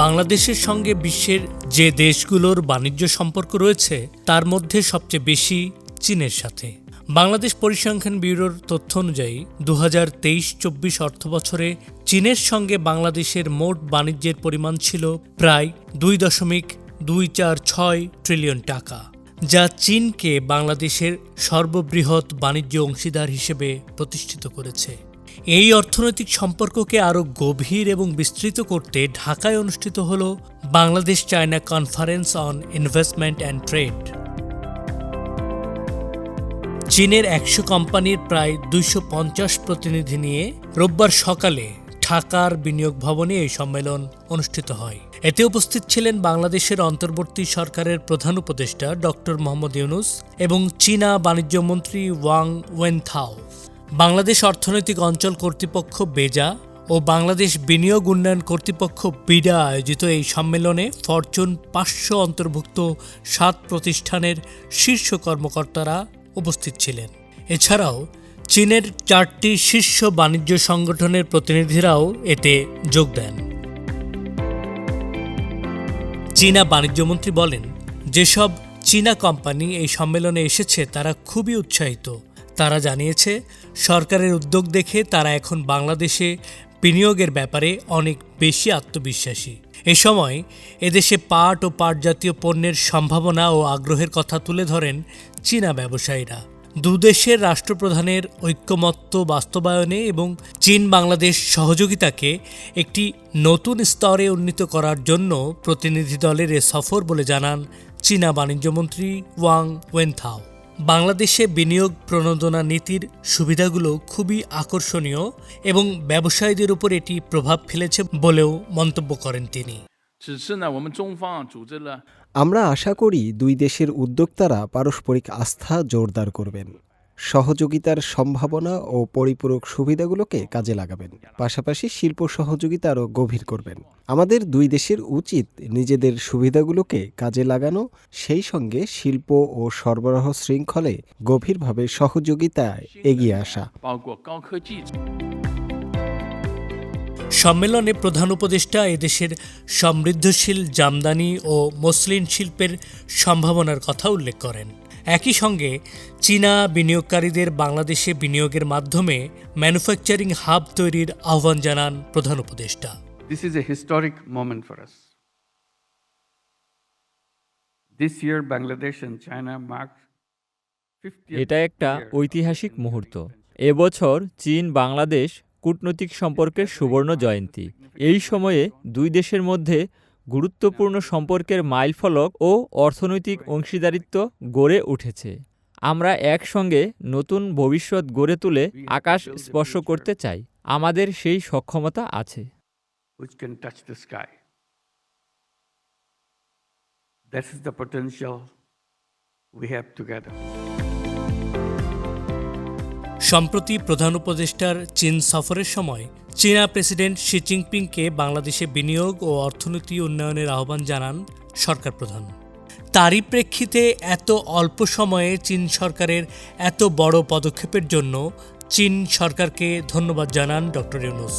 বাংলাদেশের সঙ্গে বিশ্বের যে দেশগুলোর বাণিজ্য সম্পর্ক রয়েছে, তার মধ্যে সবচেয়ে বেশি চীনের সাথে। বাংলাদেশ পরিসংখ্যান ব্যুরোর তথ্য অনুযায়ী দু হাজার তেইশ চব্বিশ অর্থবছরে চীনের সঙ্গে বাংলাদেশের মোট বাণিজ্যের পরিমাণ ছিল প্রায় দুই দশমিক দুই চার ছয় ট্রিলিয়ন টাকা, যা চীনকে বাংলাদেশের সর্ববৃহৎ বাণিজ্য অংশীদার হিসেবে প্রতিষ্ঠিত করেছে। এই অর্থনৈতিক সম্পর্ককে আরও গভীর এবং বিস্তৃত করতে ঢাকায় অনুষ্ঠিত হল Bangladesh China conference on investment and trade. চীনের একশো কোম্পানির প্রায় দুইশো পঞ্চাশ প্রতিনিধি নিয়ে রোববার সকালে ঢাকার বিনিয়োগ ভবনে এই সম্মেলন অনুষ্ঠিত হয়। এতে উপস্থিত ছিলেন বাংলাদেশের অন্তর্বর্তী সরকারের প্রধান উপদেষ্টা ডক্টর মোহাম্মদ ইউনুস এবং চীনা বাণিজ্য মন্ত্রী ওয়াং ওয়েনথাও। বাংলাদেশ অর্থনৈতিক অঞ্চল কর্তৃপক্ষ বেজা ও বাংলাদেশ বিনিয়োগ উন্নয়ন কর্তৃপক্ষ বিডা আয়োজিত এই সম্মেলনে ফরচুন পাঁচশো অন্তর্ভুক্ত সাত প্রতিষ্ঠানের শীর্ষ কর্মকর্তারা উপস্থিত ছিলেন। এছাড়াও চীনের চারটি শীর্ষ বাণিজ্য সংগঠনের প্রতিনিধিরাও এতে যোগ দেন। চীনা বাণিজ্যমন্ত্রী বলেন, যেসব চীনা কোম্পানি এই সম্মেলনে এসেছে, তারা খুবই উৎসাহিত। তারা জানিয়েছে, সরকারের উদ্যোগ দেখে তারা এখন বাংলাদেশে বিনিয়োগের ব্যাপারে অনেক বেশি আত্মবিশ্বাসী। এ সময় এদেশে পাট ও পাট জাতীয় পণ্যের সম্ভাবনা ও আগ্রহের কথা তুলে ধরেন চীনা ব্যবসায়ীরা। দুদেশের রাষ্ট্রপ্রধানের ঐক্যমত্য বাস্তবায়নে এবং চীন বাংলাদেশ সহযোগিতাকে একটি নতুন স্তরে উন্নীত করার জন্য প্রতিনিধি দলের এ সফর বলে জানান চীনা বাণিজ্যমন্ত্রী ওয়াং ওয়েনথাও। বাংলাদেশে বিনিয়োগ প্রণোদনা নীতির সুবিধাগুলো খুবই আকর্ষণীয় এবং ব্যবসায়ীদের উপর এটি প্রভাব ফেলেছে বলেও মন্তব্য করেন তিনি। আমরা আশা করি দুই দেশের উদ্যোক্তারা পারস্পরিক আস্থা জোরদার করবেন। সহযোগিতার সম্ভাবনা ও পরিপূরক সুবিধাগুলোকে কাজে লাগাবেন। পাশাপাশি শিল্প সহযোগিতা আরও গভীর করবেন। আমাদের দুই দেশের উচিত নিজেদের সুবিধাগুলোকে কাজে লাগানো, সেই সঙ্গে শিল্প ও সরবরাহ শৃঙ্খলে গভীরভাবে সহযোগিতায় এগিয়ে আসা। সম্মেলনে প্রধান উপদেষ্টা এদেশের সমৃদ্ধশীল জামদানি ও মসলিন শিল্পের সম্ভাবনার কথা উল্লেখ করেন। একই সঙ্গে চীনা বিনিয়োগকারীদের বাংলাদেশে বিনিয়োগের মাধ্যমে ম্যানুফ্যাকচারিং হাব তৈরির আহ্বান জানান প্রধান উপদেষ্টা। This is a historic moment for us. This year, Bangladesh and China marked 50th এটা একটা ঐতিহাসিক মুহূর্ত। এবছর চীন বাংলাদেশ কূটনৈতিক সম্পর্কের সুবর্ণ জয়ন্তী। এই সময়ে দুই দেশের মধ্যে গুরুত্বপূর্ণ সম্পর্কের মাইলফলক ও অর্থনৈতিক অংশীদারিত্ব গড়ে উঠেছে। আমরা একসঙ্গে নতুন ভবিষ্যৎ গড়ে তুলে আকাশ স্পর্শ করতে চাই। আমাদের সেই সক্ষমতা আছে। Which can touch the sky. That is the potential we have together. সম্প্রতি প্রধান উপদেষ্টার চীন সফরের সময় চীনা প্রেসিডেন্ট শি জিনপিংকে বাংলাদেশে বিনিয়োগ ও অর্থনীতি উন্নয়নের আহ্বান জানান সরকার প্রধান। তারই প্রেক্ষিতে এত অল্প সময়ে চীন সরকারের এত বড় পদক্ষেপের জন্য চীন সরকারকে ধন্যবাদ জানান ডক্টর ইউনুস।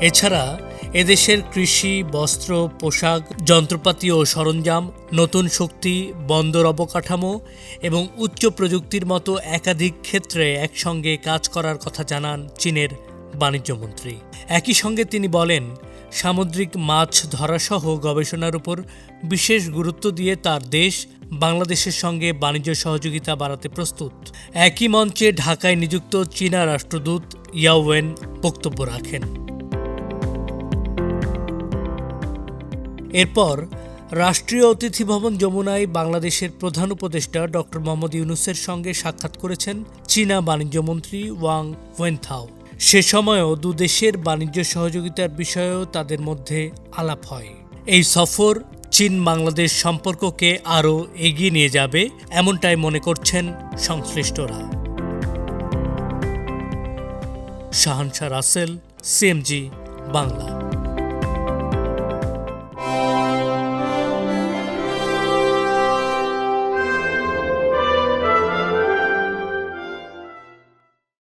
এছাড়া এদেশের কৃষি, বস্ত্র, পোশাক, যন্ত্রপাতি ও সরঞ্জাম, নতুন শক্তি, বন্দর অবকাঠামো এবং উচ্চ প্রযুক্তির মতো একাধিক ক্ষেত্রে একসঙ্গে কাজ করার কথা জানান চীনের বাণিজ্যমন্ত্রী একই সঙ্গে তিনি বলেন, সামুদ্রিক মাছ ধরাসহ গবেষণার উপর বিশেষ গুরুত্ব দিয়ে তার দেশ বাংলাদেশের সঙ্গে বাণিজ্য সহযোগিতা বাড়াতে প্রস্তুত। একই মঞ্চে ঢাকায় নিযুক্ত চীনা রাষ্ট্রদূত ইয়াওয়েন বক্তব্য রাখেন। এরপর রাষ্ট্রীয় অতিথি ভবন যমুনায় বাংলাদেশের প্রধান উপদেষ্টা ডক্টর মোহাম্মদ ইউনুসের সঙ্গে সাক্ষাৎ করেছেন চীনা বাণিজ্যমন্ত্রী ওয়াং ওয়েনথাও। সে সময়ও দুদেশের বাণিজ্য সহযোগিতার বিষয়েও তাদের মধ্যে আলাপ হয়। এই সফর চীন বাংলাদেশ সম্পর্ককে আরও এগিয়ে নিয়ে যাবে এমনটাই মনে করছেন সংশ্লিষ্টরা। শাহানশাহ রাসেল, সিএমজি, বাংলা।